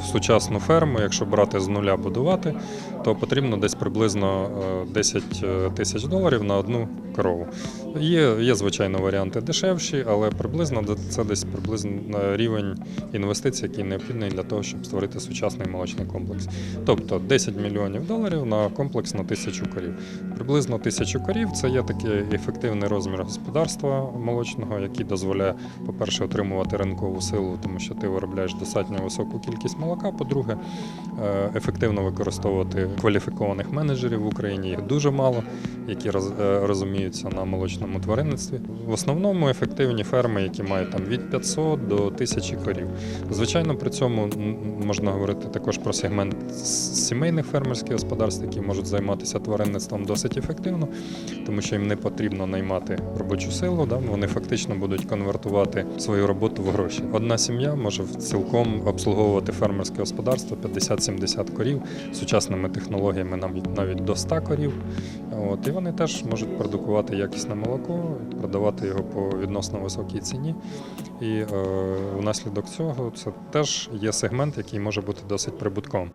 в сучасну ферму, якщо брати з нуля будувати, то потрібно десь приблизно е, 10 тисяч доларів на одну корову. Є, є звичайно, варіанти дешевші, але приблизно це десь приблизно рівень інвестицій, який необхідний для того, щоб створити сучасний молочний комплекс. Тобто 10 мільйонів доларів на комплекс на тисячу корів. Приблизно тисячу корів це є такий ефективний розмір господарства молочного, який дозволяє, по-перше, отримувати ринкову силу, тому що ти виробляєш достатньо високу кількість молока. По-друге, е, ефективно використовувати кваліфікованих менеджерів в Україні. Їх дуже мало, які е, розуміються на молочному тваринництві. В основному ефективні ферми, які мають там від 500 до 1000 корів. Звичайно, при цьому можна говорити також про сегмент сімейних фермерських господарств, які можуть займатися тваринництвом досить ефективно, тому що їм не потрібно наймати робочу силу. Да? Вони фактично будуть конвертувати свою роботу в гроші. Одна сім'я може цілком обслуговувати фермерське господарство 50-70 корів сучасними технологіями, навіть до 100 корів. От, і вони теж можуть продукувати якісне молоко, продавати його по відносно високій ціні. І е, внаслідок цього це теж є сегмент, який може бути досить прибутковим.